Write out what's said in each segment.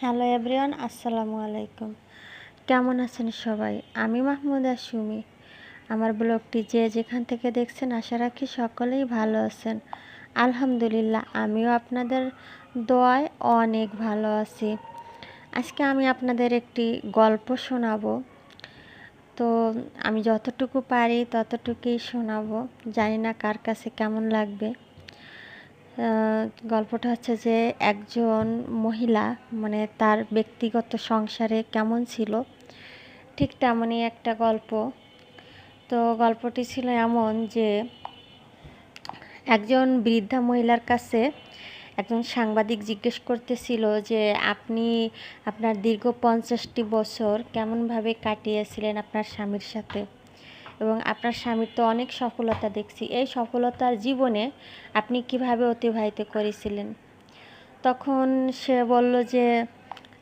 Hello everyone, আসসালামু আলাইকুম। কেমন আছেন সবাই? আমি মাহমুদা সুমি আমার ব্লগটি যে যেখান থেকে দেখছেন, আশা রাখি সকলেই ভালো আছেন। আলহামদুলিল্লাহ, আমিও আপনাদের দোয়ায় অনেক ভালো আছি। আজকে আমি আপনাদের একটি গল্প শোনাবো। তো আমি যতটুকু পারি ততটুকুই শোনাবো। জানি না কার কাছে কেমন লাগবে। গল্পটা হচ্ছে যে একজন মহিলা মানে তার ব্যক্তিগত সংসারে কেমন ছিল, ঠিক তেমনই একটা গল্প। তো গল্পটি ছিল এমন যে একজন বৃদ্ধা মহিলার কাছে একজন সাংবাদিক জিজ্ঞেস করতেছিল যে, আপনি আপনার দীর্ঘ পঞ্চাশটি বছর কেমনভাবে কাটিয়েছিলেন আপনার স্বামীর সাথে? এবং আপনার স্বামীর তো অনেক সফলতা দেখছি। এই সফলতার জীবনে আপনি কীভাবে অতিবাহিত করেছিলেন? তখন সে বলল যে,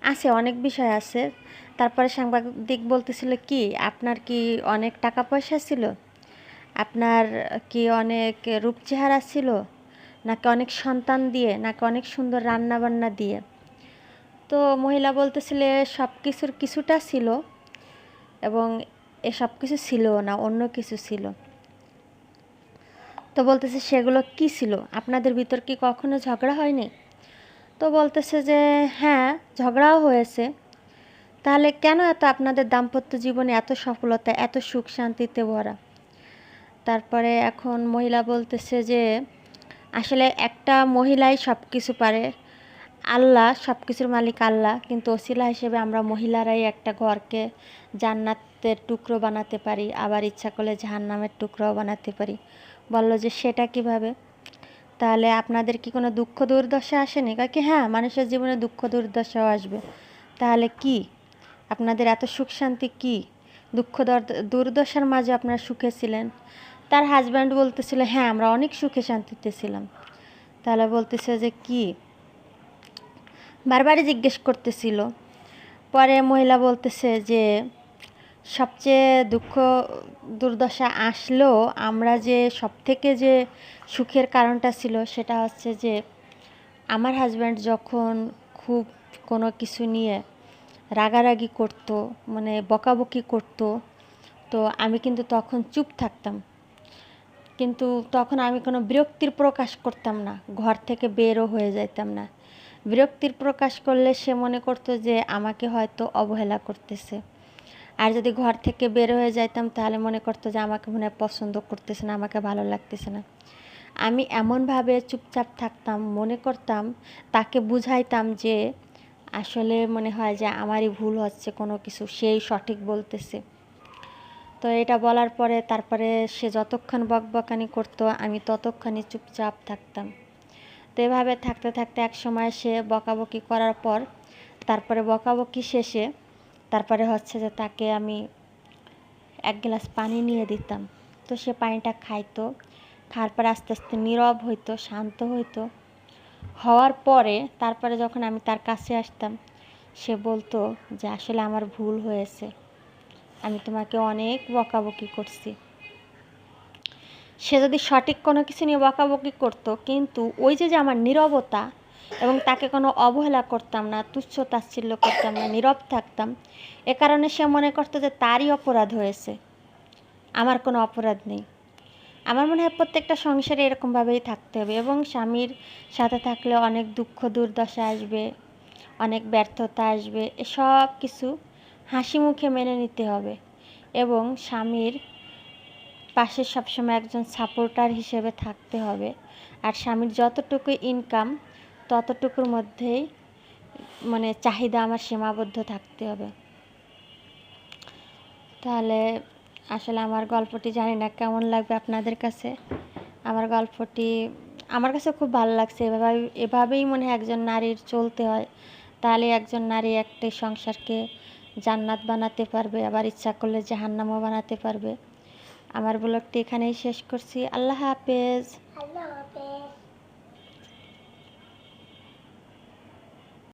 আছে, অনেক বিষয় আছে। তারপরে সাংবাদিক বলতেছিল, কি, আপনার কি অনেক টাকা পয়সা ছিল? আপনার কি অনেক রূপ চেহারা ছিল? নাকি অনেক সন্তান দিয়ে, নাকি অনেক সুন্দর রান্না বান্না দিয়ে? তো মহিলা বলতেছিল সব কিছুর কিছুটা ছিল এবং এসব কিছু ছিল না, অন্য কিছু ছিল। তো বলতেছে, সেগুলো কি ছিল? আপনাদের ভিতর কি কখনো ঝগড়া হয়নি? তো বলতেছে যে হ্যাঁ ঝগড়াও হয়েছে। তাহলে কেন এত আপনাদের দাম্পত্য জীবনে এত সফলতা, এত সুখ শান্তিতে ভরা? তারপরে এখন মহিলা বলতেছে যে, আসলে একটা মহিলাই সব কিছু পারে আল্লাহ সব কিছুর মালিক আল্লাহ। কিন্তু ওসিলা হিসেবে আমরা মহিলারাই একটা ঘরকে জান্নাতের টুকরো বানাতে পারি, আবার ইচ্ছা করলে জাহান্নামের টুকরোও বানাতে পারি। বলল যে, সেটা কীভাবে? তাহলে আপনাদের কি কোনো দুঃখ দুর্দশা আসেনি? কয় কি হ্যাঁ মানুষের জীবনে দুঃখ দুর্দশাও আসবে। তাহলে কি? আপনাদের এত সুখ শান্তি কি? দুঃখ দুর্দশার মাঝে আপনারা সুখে ছিলেন? তার হাজব্যান্ড বলতেছিল হ্যাঁ আমরা অনেক সুখে শান্তিতে ছিলাম। তাহলে বলতেছে যে, কি? বারবারই জিজ্ঞেস করতেছিল। পরে মহিলা বলতেছে যে, সবচেয়ে দুঃখ দুর্দশা আসলেও আমরা যে সব থেকে যে সুখের কারণটা ছিল সেটা হচ্ছে যে, আমার হাজব্যান্ড যখন খুব কোনো কিছু নিয়ে রাগারাগি করতো মানে বকাবকি করতো, তো আমি কিন্তু তখন চুপ থাকতাম। কিন্তু তখন আমি কোনো বিরক্তির প্রকাশ করতাম না, ঘর থেকে বেরও হয়ে যাইতাম না। বিরক্তির প্রকাশ করলে সে মনে করতো যে আমাকে হয়তো অবহেলা করতেছে। আর যদি ঘর থেকে বের হয়ে যাইতাম, তাহলে মনে করতো যে আমাকে মনে পছন্দ করতেছে না, আমাকে ভালো লাগতেছে না। আমি এমনভাবে চুপচাপ থাকতাম, মনে করতাম, তাকে বুঝাইতাম যে আসলে মনে হয় যে আমারই ভুল হচ্ছে, কোনো কিছু সেই সঠিক বলতেছে। তো এটা বলার পরে তারপরে সে যতক্ষণ বকবকানি করতো, আমি ততক্ষণই চুপচাপ থাকতাম। তো এভাবে থাকতে থাকতে এক সময় সে বকাবকি করার পর, তারপরে বকাবকি শেষে তারপরে হচ্ছে যে তাকে আমি এক গ্লাস পানি নিয়ে দিতাম। তো সে পানিটা খাইতো, খাওয়ার পরে আস্তে আস্তে নীরব হইতো, শান্ত হইতো। হওয়ার পরে তারপরে যখন আমি তার কাছে আসতাম, সে বলতো যে, আসলে আমার ভুল হয়েছে। আমি তোমাকে অনেক বকাবকি করছি। সে যদি সঠিক কোনো কিছু নিয়ে বকাবকি করতো, কিন্তু ওই যে যে আমার নীরবতা এবং তাকে কোনো অবহেলা করতাম না, তুচ্ছ তাচ্ছিল্য করতাম না, নীরব থাকতাম, এ কারণে সে মনে করতো যে তারই অপরাধ হয়েছে। আমার কোনো অপরাধ নেই। আমার মনে হয় প্রত্যেকটা সংসারে এরকমভাবেই থাকতে হবে এবং স্বামীর সাথে থাকলে অনেক দুঃখ, দুর্দশা আসবে, অনেক ব্যর্থতা আসবে, এসব কিছু হাসি মুখে মেনে নিতে হবে এবং স্বামীর পাশে সবসময় একজন সাপোর্টার হিসেবে থাকতে হবে। আর স্বামীর যতটুকু ইনকাম ততটুকুর মধ্যেই মানে চাহিদা আমার সীমাবদ্ধ থাকতে হবে। তাহলে আসলে আমার গল্পটি জানি না কেমন লাগবে আপনাদের কাছে। আমার গল্পটি, আমার কাছে খুব ভালো লাগছে। এভাবে এভাবেই মনে হয় একজন নারীর চলতে হয়। তাহলে একজন নারী একটি সংসারকে জান্নাত বানাতে পারবে, আবার ইচ্ছা করলে জাহান্নামও বানাতে পারবে। আমার ব্লগটি এখানেই শেষ করছি। আল্লাহ হাফেজ। আল্লাহ হাফেজ।